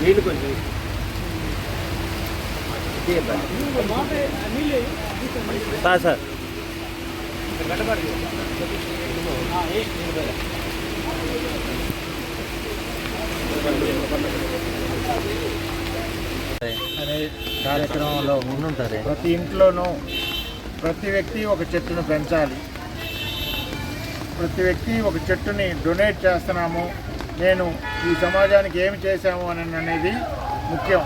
నీళ్ళు కొంచెం sir sir కార్యక్రమంలో ఉండుంటారు ప్రతి ఇంట్లోనూ ప్రతి వ్యక్తి ఒక చెట్టును పెంచాలి. ప్రతి వ్యక్తి ఒక చెట్టుని డొనేట్ చేస్తున్నాము. నేను ఈ సమాజానికి ఏమి చేశాము అని అనేది ముఖ్యం.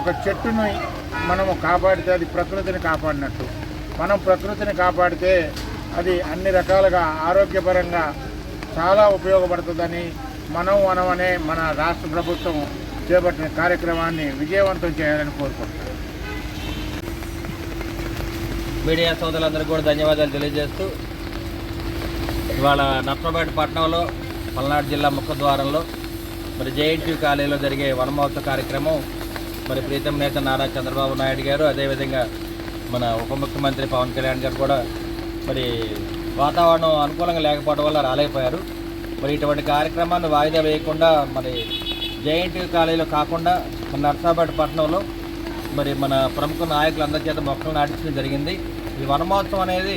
ఒక చెట్టుని మనము కాపాడితే అది ప్రకృతిని కాపాడినట్టు. మనం ప్రకృతిని కాపాడితే అది అన్ని రకాలుగా ఆరోగ్యపరంగా చాలా ఉపయోగపడుతుందని మనం మనం అనే మన రాష్ట్ర ప్రభుత్వం చేపట్టిన కార్యక్రమాన్ని విజయవంతం చేయాలని కోరుకుంటున్నాను మీడియా సోదరులందరికీ కూడా ధన్యవాదాలు తెలియజేస్తూ ఇవాళ నర్సరాబాద్ పట్టణంలో పల్నాడు జిల్లా ముఖద్వారంలో మరి జేఎన్టీ కాలేజీలో జరిగే వనమహోత్సవ కార్యక్రమం మరి ప్రీతం నేత నారా చంద్రబాబు నాయుడు గారు అదేవిధంగా మన ఉప ముఖ్యమంత్రి పవన్ కళ్యాణ్ గారు కూడా మరి వాతావరణం అనుకూలంగా లేకపోవడం వల్ల రాలేకపోయారు. మరి ఇటువంటి కార్యక్రమాన్ని వాయిదా వేయకుండా మరి జేఎన్టీ కాలేజీలో కాకుండా మన నర్సాబాద్ పట్టణంలో మరి మన ప్రముఖ నాయకులందరి చేత మొక్కలు నాటించడం జరిగింది. ఈ వనమహోత్సవం అనేది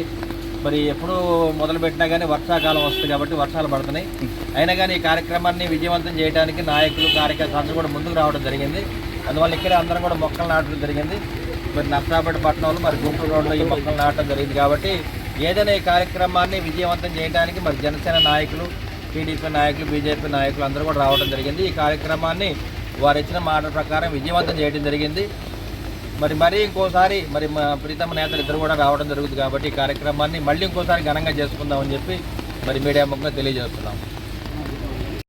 మరి ఎప్పుడు మొదలుపెట్టినా కానీ వర్షాకాలం వస్తుంది కాబట్టి వర్షాలు పడుతున్నాయి. అయినా కానీ ఈ కార్యక్రమాన్ని విజయవంతం చేయడానికి నాయకులు కార్యకర్తలు కూడా ముందుకు రావడం జరిగింది. అందువల్ల ఇక్కడే అందరం కూడా మొక్కలు నాటడం జరిగింది. మరి నర్సాపేట పట్టణంలో మరి గుంటూరు రోడ్లో ఈ మొక్కలు నాటడం జరిగింది కాబట్టి ఏదైనా ఈ కార్యక్రమాన్ని విజయవంతం చేయడానికి మరి జనసేన నాయకులు టీడీపీ నాయకులు బీజేపీ నాయకులు అందరూ కూడా రావడం జరిగింది. ఈ కార్యక్రమాన్ని వారు ఇచ్చిన మాట ప్రకారం విజయవంతం చేయడం జరిగింది. మరి మరీ ఇంకోసారి మరి మా ప్రీతమ నేతలు ఇద్దరు కూడా రావడం జరుగుతుంది కాబట్టి ఈ కార్యక్రమాన్ని మళ్ళీ ఇంకోసారి ఘనంగా చేసుకుందామని చెప్పి మరి మీడియా ముఖంగా తెలియజేస్తున్నాం.